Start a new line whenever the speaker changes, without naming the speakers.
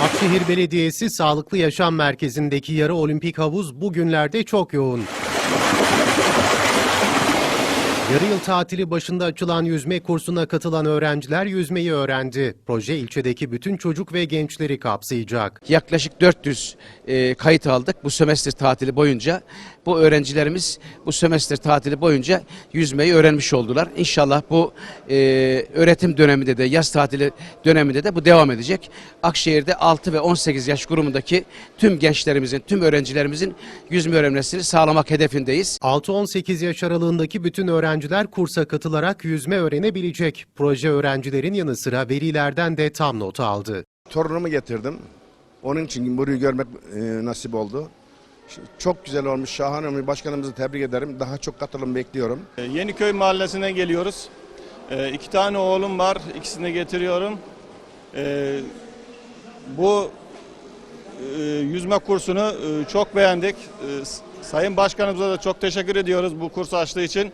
Büyükşehir Belediyesi Sağlıklı Yaşam Merkezi'ndeki yarı olimpik havuz bugünlerde çok yoğun. Yarı yıl tatili başında açılan yüzme kursuna katılan öğrenciler yüzmeyi öğrendi. Proje ilçedeki bütün çocuk ve gençleri kapsayacak.
Yaklaşık 400 e, kayıt aldık bu sömestr tatili boyunca. Bu öğrencilerimiz bu sömestr tatili boyunca yüzmeyi öğrenmiş oldular. İnşallah bu e, öğretim döneminde de yaz tatili döneminde de bu devam edecek. Akşehir'de 6 ve 18 yaş grubundaki tüm gençlerimizin, tüm öğrencilerimizin yüzme öğrenmesini sağlamak hedefindeyiz.
6-18 yaş aralığındaki bütün öğrenciler kursa katılarak yüzme öğrenebilecek. Proje öğrencilerin yanı sıra velilerden de tam not aldı.
Torunumu getirdim. Onun için burayı görmek e, nasip oldu. Çok güzel olmuş, şahane olmuş. Başkanımızı tebrik ederim. Daha çok katılım bekliyorum.
Ee, Yeniköy mahallesine geliyoruz. Ee, iki tane oğlum var, ikisini getiriyorum. Ee, bu e, yüzme kursunu e, çok beğendik. Sayın Başkanımıza da çok teşekkür ediyoruz bu kursu açtığı için.